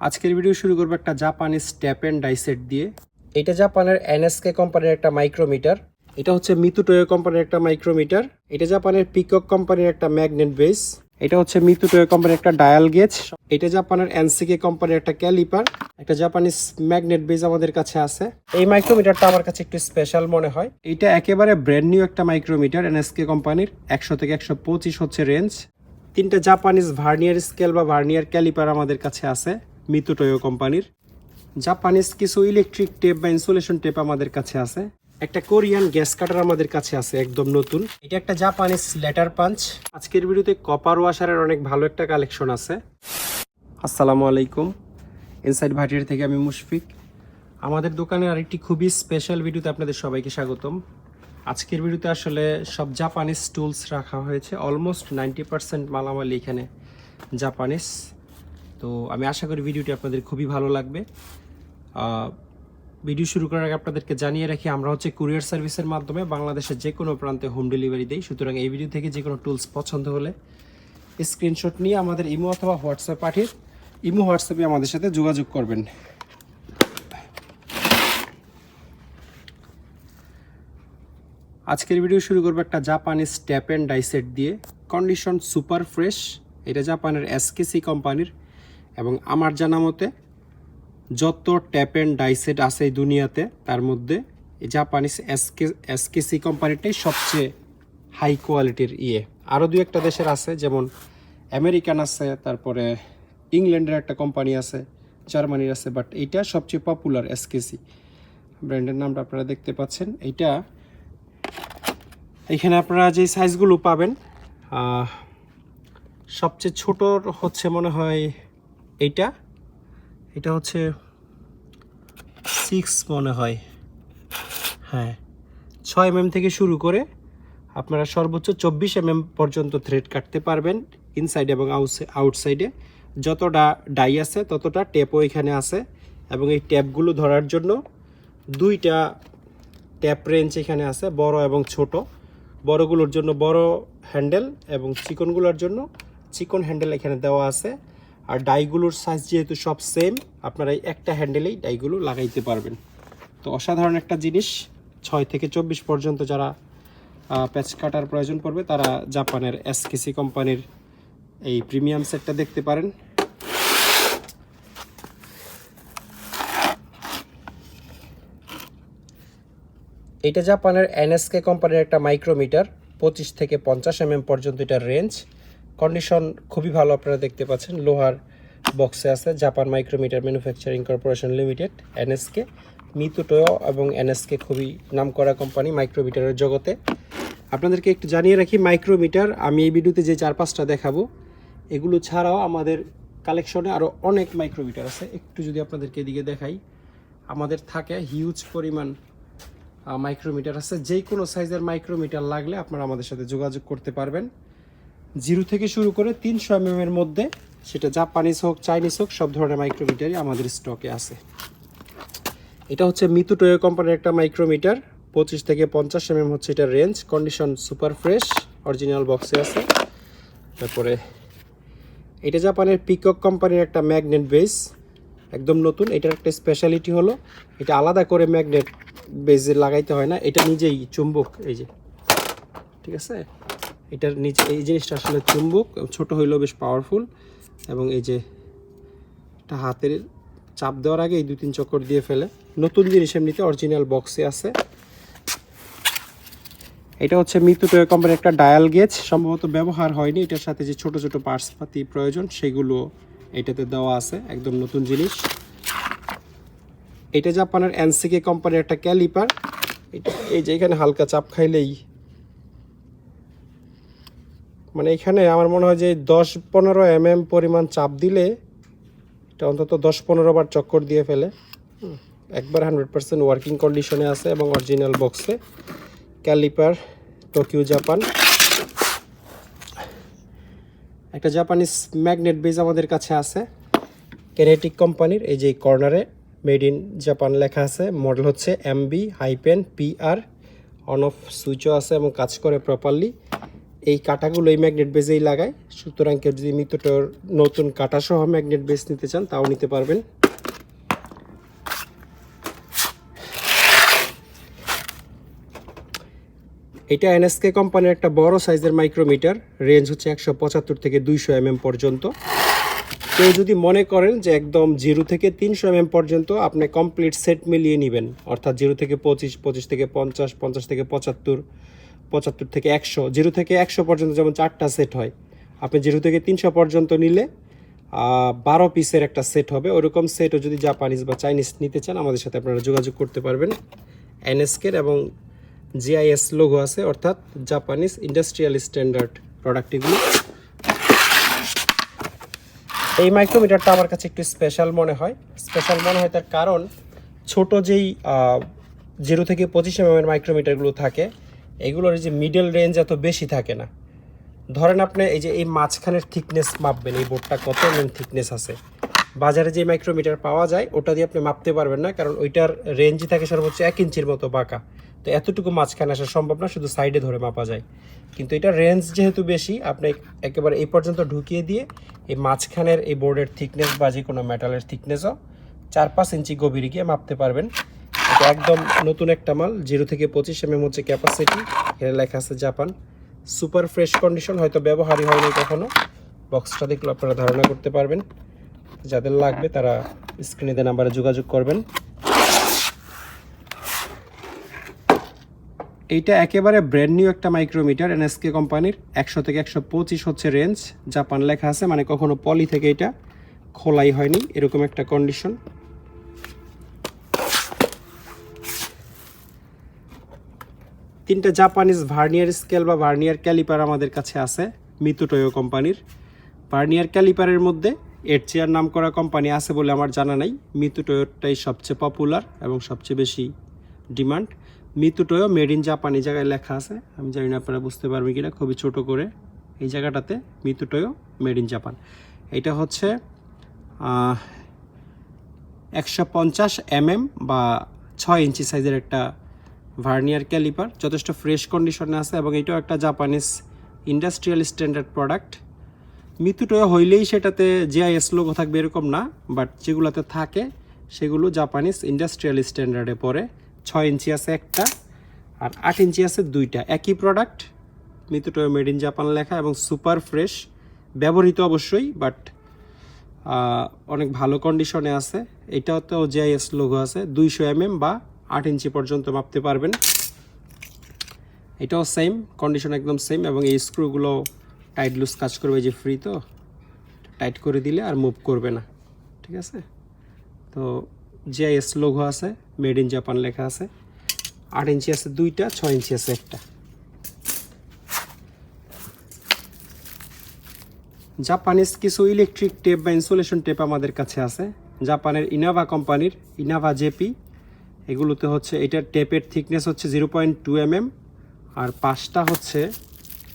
আজকের ভিডিও শুরু করব একটা জাপানিজ ট্যাপ অ্যান্ড ডাইসেট দিয়ে। এটা জাপানের এনএসকে কোম্পানির একটা মাইক্রোমিটার এটা হচ্ছে মিতুটোয়ো কোম্পানির একটা মাইক্রোমিটার এটা জাপানের পিকক কোম্পানির একটা ম্যাগনেট বেস এটা হচ্ছে মিতুটোয়ো কোম্পানির একটা ডায়াল গেজ এটা জাপানের এনসিকে কোম্পানির একটা ক্যালিপার একটা জাপানিজ ম্যাগনেট বেজ আমাদের কাছে আছে। এই মাইক্রোমিটারটা আমার কাছে একটু স্পেশাল মনে হয়। এটা একেবারে ব্র্যান্ড নিউ একটা মাইক্রোমিটার এনএসকে কোম্পানির। একশো থেকে একশো পঁচিশ হচ্ছে রেঞ্জ তিনটা জাপানিজ ভার্নিয়ার স্কেল বা ভার্নিয়ার ক্যালিপার আমাদের কাছে আছে। মিতুটোয়ো কোম্পানির। জাপানিজ কিছু ইলেকট্রিক টেপ বা ইনসুলেশন টেপ আমাদের কাছে আছে। একটা কোরিয়ান গ্যাস কাটার আমাদের কাছে আছে, একদম নতুন। এটা একটা জাপানিজ লেটার পাঞ্চ আজকের ভিডিওতে কপার ওয়াশারের অনেক ভালো একটা কালেকশন আছে। আসসালামু আলাইকুম। ইনসাইড ভাটির থেকে আমি মুশফিক। আমাদের দোকানের আরেকটি খুবই স্পেশাল ভিডিওতে আপনাদের সবাইকে স্বাগতম। আজকের ভিডিওতে আসলে সব জাপানিজ টুলস রাখা হয়েছে। অলমোস্ট নাইনটি পার্সেন্ট মালামাল এখানে জাপানিজ। তো আমি আশা করি ভিডিওটি আপনাদের খুবই ভালো লাগবে। ভিডিও শুরু করার আগে আপনাদেরকে জানিয়ে রাখি, আমরা হচ্ছে কুরিয়ার সার্ভিসের মাধ্যমে বাংলাদেশের যে কোনো প্রান্তে হোম ডেলিভারি দিই। সুতরাং এই ভিডিও থেকে যে কোনো টুলস পছন্দ হলে স্ক্রিনশট নিয়ে আমাদের ইমো অথবা হোয়াটসঅ্যাপ পাঠিয়ে ইমো হোয়াটসঅ্যাপে আমাদের সাথে যোগাযোগ করবেন। আজকের ভিডিও শুরু করব একটা জাপানিজ ট্যাপ অ্যান্ড ডাইসেট দিয়ে। কন্ডিশন সুপার ফ্রেশ, এটা জাপানের এসকেসি কোম্পানির এবং আমার জানা মতে, যত ট্যাপ অ্যান্ড ডাইসেট আছে এই দুনিয়াতে, তার মধ্যে এই জাপানিজ এসকে, এসকেসি কোম্পানিটাই সবচেয়ে হাই কোয়ালিটির ইয়ে। আরও দু একটা দেশের আছে, যেমন আমেরিকান আছে, তারপরে ইংল্যান্ডের একটা কোম্পানি আছে, জার্মানির আছে বাট এইটা সবচেয়ে পপুলার এসকেসি। ব্র্যান্ডের নামটা আপনারা দেখতে পাচ্ছেন। এইটা, এখানে আপনারা যে সাইজগুলো পাবেন সবচেয়ে ছোট হচ্ছে মনে হয় এইটা, এটা হচ্ছে সিক্স মনে হয়। হ্যাঁ ছয় এমএম থেকে শুরু করে আপনারা সর্বোচ্চ চব্বিশ এমএম পর্যন্ত থ্রেড কাটতে পারবেন ইনসাইড এবং আউটসাইডে যতটা ডাই আছে, ততটা ট্যাপও এখানে আছে এবং এই ট্যাপগুলো ধরার জন্য দুইটা ট্যাপ রেঞ্জ এখানে আছে, বড় এবং ছোট। বড়গুলোর জন্য বড় হ্যান্ডেল এবং চিকনগুলোর জন্য চিকন হ্যান্ডেল এখানে দেওয়া আছে। আর ডাইগুলোর সাইজ যেহেতু সব সেম আপনারা এই একটা হ্যান্ডেলেই ডাইগুলো লাগাইতে পারবেন। তো অসাধারণ একটা জিনিস, ছয় থেকে চব্বিশ পর্যন্ত যারা প্যাচ কাটার প্রয়োজন পড়বে, তারা জাপানের এসকেসি কোম্পানির এই প্রিমিয়াম সেটটা দেখতে পারেন। এটা জাপানের এনএসকে কোম্পানির একটা মাইক্রোমিটার পঁচিশ থেকে পঞ্চাশ এমএম পর্যন্ত এটার রেঞ্জ কন্ডিশন খুবই ভালো আপনারা দেখতে পাচ্ছেন। লোহার বক্সে আছে Japan micrometer manufacturing corporation limited NSK Mitutoyo এবং এনএসকে খুবই নামকরা কোম্পানি মাইক্রোমিটারের জগতে। আপনাদেরকে একটু জানিয়ে রাখি মাইক্রোমিটার আমি এই ভিডিওতে যে চার পাঁচটা দেখাবো, এগুলো ছাড়াও আমাদের কালেকশনে আরও অনেক মাইক্রোমিটার আছে। একটু যদি আপনাদেরকে এদিকে দেখাই, আমাদের থাকে হিউজ পরিমাণ মাইক্রোমিটার আছে। যে কোনো সাইজের মাইক্রোমিটার লাগলে আপনারা আমাদের সাথে যোগাযোগ করতে পারবেন। জিরো থেকে শুরু করে তিনশো এম এর মধ্যে, সেটা জাপানিজ হোক, চাইনিজ হোক, সব ধরনের মাইক্রোমিটারই আমাদের স্টকে আছে। এটা হচ্ছে মিতুটোয়ো কোম্পানির একটা মাইক্রোমিটার পঁচিশ থেকে পঞ্চাশ এম হচ্ছে এটার range condition super fresh original বক্সে আছে। তারপরে এটা জাপানের পিকক কোম্পানির একটা ম্যাগনেট বেস একদম নতুন, এটার একটা স্পেশালিটি হলো, এটা আলাদা করে ম্যাগনেট বেজে লাগাইতে হয় না, এটা নিজেই চুম্বক, এই যে। ঠিক আছে? এটার নিচে এই জিনিসটা আসলে চুম্বক, ছোট হইলেও বেশ পাওয়ারফুল এবং এই যে এটা হাতের চাপ দেওয়ার আগে এই দু তিন চক্কর দিয়ে ফেলে। নতুন জিনিস এমনিতে অরিজিনাল বক্সে আছে। এটা হচ্ছে মিতুটো কোম্পানির একটা ডায়াল গেজ সম্ভবত ব্যবহার হয়নি, এটার সাথে যে ছোট ছোট পার্টস পাতি প্রয়োজন, সেগুলো এটাতে দেওয়া আছে, একদম নতুন জিনিস। এটা জাপানের এনসিকে কোম্পানির একটা ক্যালিপার এটা এই যে এখানে হালকা চাপ খাইলেই মানে এখানে আমার মনে হয় যে দশ পনেরো এম এম পরিমাণ চাপ দিলে এটা অন্তত দশ পনেরো বার চক্কর দিয়ে ফেলে। একবার হান্ড্রেড পার্সেন্ট ওয়ার্কিং কন্ডিশনে আছে এবং অরিজিনাল বক্সে ক্যালিপার টোকিও জাপান একটা জাপানিজ ম্যাগনেট বেজ আমাদের কাছে আছে। কেনেটিক কোম্পানির এই যে কর্নারে মেড ইন জাপান লেখা আছে। মডেল হচ্ছে MB hyphen PR on off সুইচও আছে এবং কাজ করে প্রপারলি এই কাটাগুলো এই ম্যাগনেট বেজেই লাগায়। সুতরাং কেউ যদি মিত্রটোর নতুন কাটা সহ ম্যাগনেট বেজ নিতে চান, তাও নিতে পারবেন। এটা এনএসকে কোম্পানির একটা বড় সাইজের মাইক্রোমিটার। রেঞ্জ হচ্ছে একশো পঁচাত্তর থেকে দুইশো এমএম পর্যন্ত। কেউ যদি মনে করেন যে একদম জিরো থেকে তিনশো এমএম পর্যন্ত আপনি কমপ্লিট সেট মিলিয়ে নেবেন, অর্থাৎ জিরো থেকে পঁচিশ পঁচিশ থেকে পঞ্চাশ পঞ্চাশ থেকে পঁচাত্তর পঁচাত্তর থেকে একশো, জিরো থেকে একশো পর্যন্ত যেমন চারটা সেট হয়, আপনি জিরো থেকে তিনশো পর্যন্ত নিলে বারো পিসের একটা সেট হবে। ওরকম সেটও যদি জাপানিজ বা চাইনিজ নিতে চান, আমাদের সাথে আপনারা যোগাযোগ করতে পারবেন। এনএসকের এবং জিআইএস লোগো আছে, অর্থাৎ জাপানিজ ইন্ডাস্ট্রিয়াল স্ট্যান্ডার্ড প্রোডাক্ট এগুলো। এই মাইক্রোমিটারটা আমার কাছে একটু স্পেশাল মনে হয়। স্পেশাল মনে হয় তার কারণ, ছোট যেই জিরো থেকে পঁচিশ এম এর মাইক্রোমিটারগুলো থাকে এগুলোর এই যে মিডল রেঞ্জ এত বেশি থাকে না। ধরেন আপনি এই যে এই মাঝখানের থিকনেস মাপবেন, এই বোর্ডটা কত এম থিকনেস আছে। বাজারে যে মাইক্রোমিটার পাওয়া যায়, ওটা দিয়ে আপনি মাপতে পারবেন না, কারণ ওইটার রেঞ্জই থাকে সর্বোচ্চ এক ইঞ্চির মতো বাঁকা। তো এতটুকু মাঝখানে আসা সম্ভব না, শুধু সাইডে ধরে মাপা যায়। কিন্তু এটা রেঞ্জ যেহেতু বেশি, আপনি একেবারে এই পর্যন্ত ঢুকিয়ে দিয়ে এই মাঝখানের এই বোর্ডের থিকনেস বা যে কোনো মেটালের থিকনেসও চার পাঁচ ইঞ্চি গভীরে গিয়ে মাপতে পারবেন। একদম নতুন একটা মাল, জিরো থেকে পঁচিশ এম হচ্ছে ক্যাপাসিটি এখানে লেখা আছে জাপান। সুপার ফ্রেশ কন্ডিশন হয়তো ব্যবহারই হয়নি কখনো। বক্সটা দেখলে আপনারা ধারণা করতে পারবেন। যাদের লাগবে তারা স্ক্রিনে নাম্বারে যোগাযোগ করবেন। এইটা একেবারে ব্র্যান্ড নিউ একটা মাইক্রোমিটার এনএসকে কোম্পানির একশো থেকে একশো পঁচিশ হচ্ছে রেঞ্জ জাপান লেখা আছে মানে কখনো পলি থেকে এটা খোলাই হয়নি, এরকম একটা কন্ডিশন তিনটা জাপানিজ ভার্নিয়ার স্কেল বা ভার্নিয়ার ক্যালিপার আমাদের কাছে আছে মিতুটোয়ো কোম্পানির। ভার্নিয়ার ক্যালিপারের মধ্যে এর চেয়ার নাম করা কোম্পানি আছে বলে আমার জানা নাই। মিতুটোয়োটাই সবচেয়ে পপুলার এবং সবচেয়ে বেশি demand Mitutoyo made in Japan এই জায়গায় লেখা আছে। আমি জানি না আপনারা বুঝতে পারবেন কিনা, খুবই ছোট করে। এই জায়গাটাতে মিতুটোয়ো মেড ইন জাপান এটা হচ্ছে একশো পঞ্চাশ এমএম বা ছয় ইঞ্চি সাইজের একটা ভার্নিয়ার ক্যালিপার যথেষ্ট ফ্রেশ কন্ডিশনে আছে এবং এটাও একটা Japanese industrial standard product Mitutoyo হইলেই সেটাতে জিআইএস লোগো থাকবে এরকম না বাট যেগুলোতে থাকে, সেগুলো জাপানিজ ইন্ডাস্ট্রিয়াল স্ট্যান্ডার্ডে পড়ে ছয় ইঞ্চি আছে একটা, আর আট ইঞ্চি আছে দুইটা। একই product Mitutoyo made in Japan লেখা এবং সুপার ফ্রেশ ব্যবহৃত অবশ্যই বাট অনেক ভালো কন্ডিশনে আছে। এটাও এটাতেও জিআইএস লোগো আছে, দুইশো এমএম বা আট ইঞ্চি পর্যন্ত মাপতে পারবেন। এটাও সেম কন্ডিশন একদম সেম এবং এই স্ক্রুগুলো টাইট লুজ কাজ করবে যে ফ্রি তো টাইট করে দিলে আর মুভ করবে না, ঠিক আছে? তো জিআইএস লোগো আছে মেড ইন জাপান লেখা আছে। আট ইঞ্চি আছে দুইটা, ছয় ইঞ্চি আছে একটা। জাপানিজ কিছু ইলেকট্রিক টেপ বা ইনসুলেশন টেপ আমাদের কাছে আছে। জাপানের ইনাভা কোম্পানির ইনাভা জেপি এগুলোতে হচ্ছে এটার টেপের থিকনেস হচ্ছে জিরো পয়েন্ট টু এমএম আর পাশটা হচ্ছে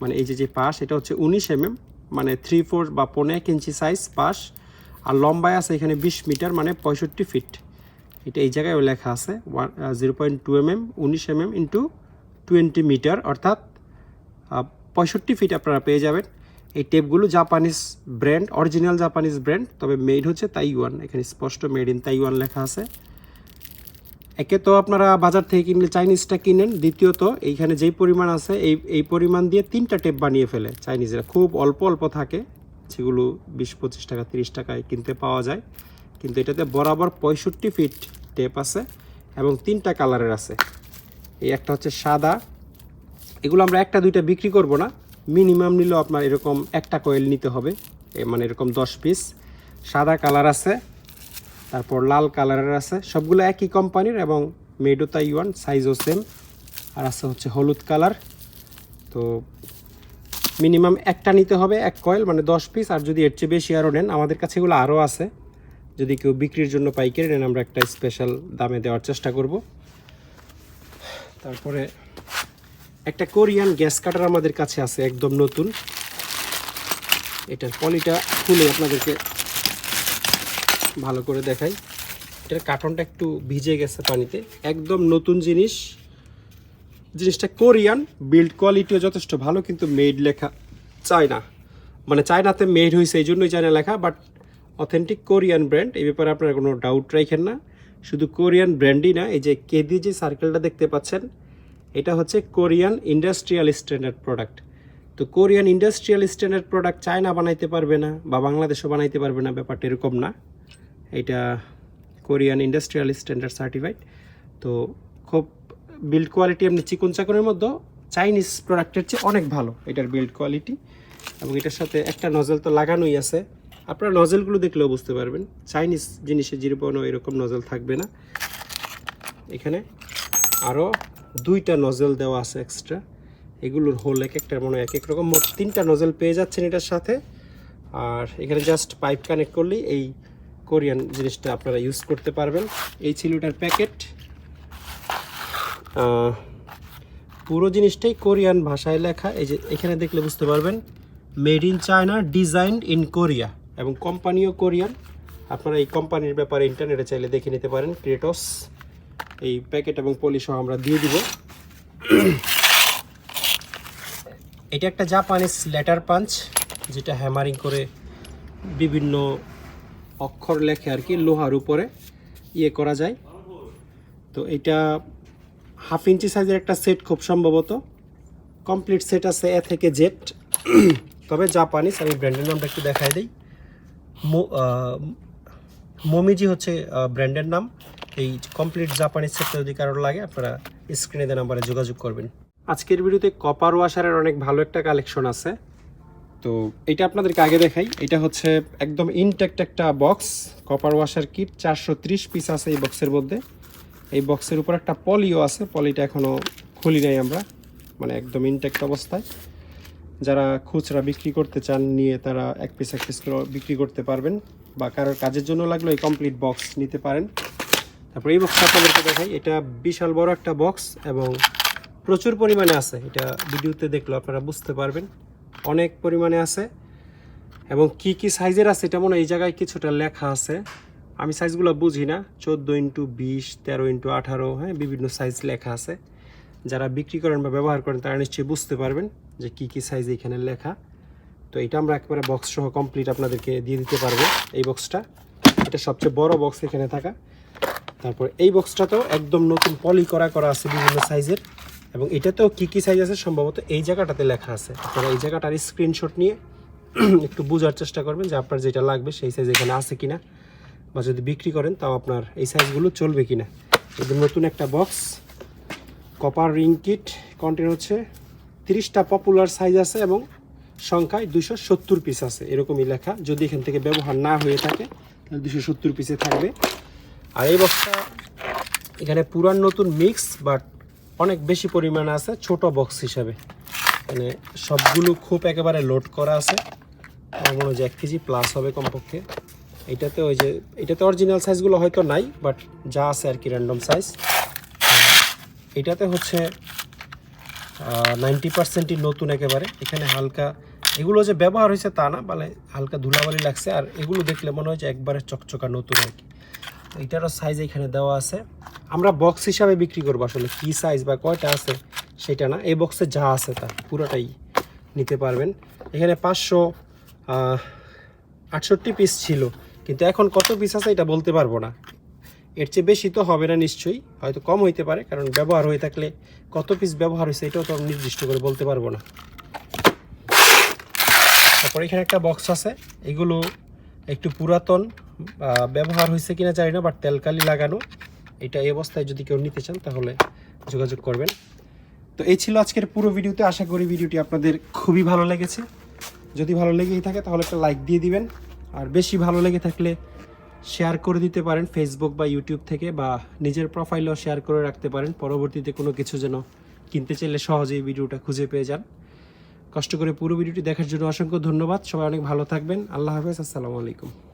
মানে এই যে যে পাশ, এটা হচ্ছে উনিশ এমএম মানে থ্রি ফোর বা পনেরো এক ইঞ্চি সাইজ পাশ আর লম্বায় আছে এখানে বিশ মিটার মানে পঁয়ষট্টি ফিট এটা এই জায়গায় লেখা আছে one zero point two mm উনিশ এমএম ইন্টু টোয়েন্টি মিটার অর্থাৎ পঁয়ষট্টি ফিট আপনারা পেয়ে যাবেন। এই টেপগুলো Japanese brand original Japanese brand তবে মেড হচ্ছে তাইওয়ান এখানে স্পষ্ট মেড ইন তাইওয়ান লেখা আছে। একে তো আপনারা বাজার থেকে কিনলে চাইনিজটা কিনেন, দ্বিতীয়ত এইখানে যেই পরিমাণ আছে, এই এই পরিমাণ দিয়ে তিনটা টেপ বানিয়ে ফেলে। চাইনিজরা খুব অল্প অল্প থাকে যেগুলো বিশ, পঁচিশ টাকা, তিরিশ টাকায় কিনতে পাওয়া যায়। কিন্তু এটাতে বরাবর পঁয়ষট্টি ফিট টেপ আছে এবং তিনটা কালারের আছে। এই একটা হচ্ছে সাদা। এগুলো আমরা একটা, দুইটা বিক্রি করব না। মিনিমাম নিলেও আপনার এরকম একটা কয়েল নিতে হবে। মানে এরকম দশ পিস সাদা কালার আছে। তারপর লাল কালারের আছে। সবগুলো একই কোম্পানির এবং মেডো তাইওয়ান সাইজও সেম আর আছে হচ্ছে হলুদ কালার। তো মিনিমাম একটা নিতে হবে এক কয়েল মানে দশ পিস আর যদি এর চেয়ে বেশি আরও নেন, আমাদের কাছে এগুলো আরও আছে। যদি কেউ বিক্রির জন্য পাইকারি নেন, আমরা একটা স্পেশাল দামে দেওয়ার চেষ্টা করব। তারপরে একটা কোরিয়ান গ্যাস কাটার আমাদের কাছে আছে, একদম নতুন। এটার পলিটা খুলে আপনাদেরকে ভালো করে দেখাই। এটার কার্টনটা একটু ভিজে গেছে পানিতে। একদম নতুন জিনিস। জিনিসটা কোরিয়ান বিল্ড কোয়ালিটিও যথেষ্ট ভালো, কিন্তু মেড লেখা চায়না। মানে চায়নাতে মেড হয়েছে, এই জন্যই চায়না লেখা বাট অথেন্টিক কোরিয়ান ব্র্যান্ড এই ব্যাপারে আপনারা কোনো ডাউট রাখেন না। শুধু কোরিয়ান ব্র্যান্ডই না, এই যে কেদি যে সার্কেলটা দেখতে পাচ্ছেন, এটা হচ্ছে কোরিয়ান ইন্ডাস্ট্রিয়াল স্ট্যান্ডার্ড প্রোডাক্ট তো Korean industrial standard product China বানাইতে পারবে না, বা বাংলাদেশও বানাইতে পারবে না, ব্যাপারটা এরকম না। এটা কোরিয়ান ইন্ডাস্ট্রিয়াল স্ট্যান্ডার্ড সার্টিফাইড তো খুব বিল্ড কোয়ালিটি আপনি চিকন চাকনের মধ্যে চাইনিজ প্রোডাক্টের চেয়ে অনেক ভালো এটার বিল্ড কোয়ালিটি এবং এটার সাথে একটা নজল তো লাগানোই আছে। আপনারা নজলগুলো দেখলেও বুঝতে পারবেন। চাইনিজ জিনিসে যেরকম এরকম নজল থাকবে না। এখানে আরও দুইটা নজল দেওয়া আছে এক্সট্রা এগুলোর হোল এক একটার মনে এক এক রকম। মোট তিনটা নজল পেয়ে যাচ্ছেন এটার সাথে। আর এখানে জাস্ট পাইপ কানেক্ট করলেই এই কোরিয়ান জিনিসটা আপনারা ইউজ করতে পারবেন। এই ছিল এটার প্যাকেট পুরো জিনিসটাই কোরিয়ান ভাষায় লেখা। এই যে এখানে দেখলে বুঝতে পারবেন made in China designed in Korea এবং কোম্পানিও কোরিয়ান। আপনারা এই কোম্পানির ব্যাপারে ইন্টারনেটে চাইলে দেখে নিতে পারেন ক্রেটস এই প্যাকেট এবং পলিশও আমরা দিয়ে দিব। এটা একটা জাপানিজ লেটার পাঞ্চ যেটা হ্যামারিং করে বিভিন্ন অক্ষর লেখে আর কি, লোহার উপরে ইয়ে করা যায়। তো এটা হাফ ইঞ্চি সাইজের একটা সেট খুব সম্ভবত। কমপ্লিট সেট আছে এ থেকে জেট তবে জাপানিজ, আমি ব্র্যান্ডের নামটা একটু দেখাই দিই। মমিজি হচ্ছে ব্র্যান্ডের নাম। এই কমপ্লিট জাপানিজ সেটটা যদি কারোর লাগে, আপনারা স্ক্রিনে দেওয়া নাম্বারে যোগাযোগ করবেন। আজকের ভিডিওতে কপার ওয়াশারের অনেক ভালো একটা কালেকশন আছে। তো এটা আপনাদেরকে আগে দেখাই। এটা হচ্ছে একদম ইনটেক্ট একটা বক্স কপার ওয়াশার কিট চারশো ত্রিশ পিস আছে এই বক্সের মধ্যে। এই বক্সের উপর একটা পলিও আছে পলিটা এখনও খুলি নাই আমরা মানে একদম ইনটেক্ট অবস্থায়। যারা খুচরা বিক্রি করতে চান নিয়ে তারা এক পিস এক পিস করে বিক্রি করতে পারবেন, বা কারোর কাজের জন্য লাগল এই কমপ্লিট বক্স নিতে পারেন। তারপর এই বক্সটা আপনাদেরকে দেখাই, এটা বিশাল বড় একটা বক্স এবং প্রচুর পরিমাণে আছে। এটা ভিডিওতে দেখলে আপনারা বুঝতে পারবেন। অনেক পরিমাণে আছে। এবং কি কি সাইজের আছে এটা মনে এই জায়গায় কিছুটা লেখা আছে। আমি সাইজগুলো বুঝি না। চোদ্দ ইন্টু বিশ, তেরো ইন্টু আঠারো হ্যাঁ বিভিন্ন সাইজ লেখা আছে। যারা বিক্রি করেন বা ব্যবহার করেন তারা নিশ্চয়ই বুঝতে পারবেন যে কি কি সাইজ এখানে লেখা। তো এটা আমরা একেবারে বক্স সহ কমপ্লিট আপনাদেরকে দিয়ে দিতে পারব এই বক্সটা এটা সবচেয়ে বড় বক্স এখানে থাকা। তারপর এই বক্সটাতেও একদম নতুন পলি করা করা আছে বিভিন্ন সাইজের। এবং এটাতেও কি কি সাইজ আছে? সম্ভবত এই জায়গাটাতে লেখা আছে। আপনারা এই জায়গাটার স্ক্রিনশট নিয়ে একটু বোঝার চেষ্টা করবেন যে আপনার যেটা লাগবে সেই সাইজ এখানে আছে কিনা বা যদি বিক্রি করেন তাও আপনার এই সাইজগুলো চলবে কিনা। একদম নতুন একটা box copper ring kit contain হচ্ছে তিরিশটা পপুলার সাইজ আছে এবং সংখ্যায় দুশো সত্তর পিস আছে, এরকমই লেখা। যদি এখান থেকে ব্যবহার না হয়ে থাকে, তাহলে দুশো সত্তর পিসে থাকবে। আর এই বক্সটা এখানে পুরান নতুন মিক্স বাট অনেক বেশি পরিমাণে আছে, ছোট বক্স হিসাবে। মানে সবগুলো খুব একেবারে লোড করা আছে। মনে হয় এক কেজি প্লাস হবে কমপক্ষে। এটাতে ওই যে, এটাতে অরিজিনাল সাইজগুলো হয়তো নাই বাট যা আছে আর কি র্যান্ডম সাইজ এটাতে হচ্ছে নাইনটি পার্সেন্টই নতুন একেবারে। এখানে হালকা, এগুলো যে ব্যবহার হয়েছে তা না মানে হালকা ধুলাবালি লাগছে, আর এগুলো দেখলে মনে হয় যে একবারে চকচকা নতুন আর কি। এটারও সাইজ এখানে দেওয়া আছে। আমরা বক্স হিসাবে বিক্রি করব আসলে কী সাইজ বা কয়টা আছে সেটা না। এই বক্সে যা আছে তা পুরোটাই নিতে পারবেন। এখানে পাঁচশো আটষট্টি পিস ছিল। কিন্তু এখন কত পিস আছে এটা বলতে পারব না। এর চেয়ে বেশি তো হবে না নিশ্চয়ই। হয়তো কম হইতে পারে, কারণ ব্যবহার হয়ে থাকলে কত পিস ব্যবহার হয়েছে এটাও তো আমি নির্দিষ্ট করে বলতে পারব না। তারপর এখানে একটা বক্স আছে। এগুলো একটু পুরাতন ব্যবহার হয়েছে কিনা জানি না বাট তেলকালি লাগানো, এটা এই অবস্থায় যদি কেউ নিতে চান, তাহলে যোগাযোগ করবেন। তো এই ছিল আজকের পুরো ভিডিওতে। আশা করি ভিডিওটি আপনাদের খুবই ভালো লেগেছে। যদি ভালো লেগেই থাকে, তাহলে একটা লাইক দিয়ে দিবেন। আর বেশি ভালো লেগে থাকলে শেয়ার করে দিতে পারেন ফেসবুক বা ইউটিউব থেকে, বা নিজের প্রোফাইলও শেয়ার করে রাখতে পারেন। পরবর্তীতে কোনো কিছু যেন কিনতে চাইলে সহজেই ভিডিওটা খুঁজে পেয়ে যান। কষ্ট করে পুরো ভিডিওটি দেখার জন্য অসংখ্য ধন্যবাদ। সবাই অনেক ভালো থাকবেন। আল্লাহ হাফেজ। আসসালামু আলাইকুম।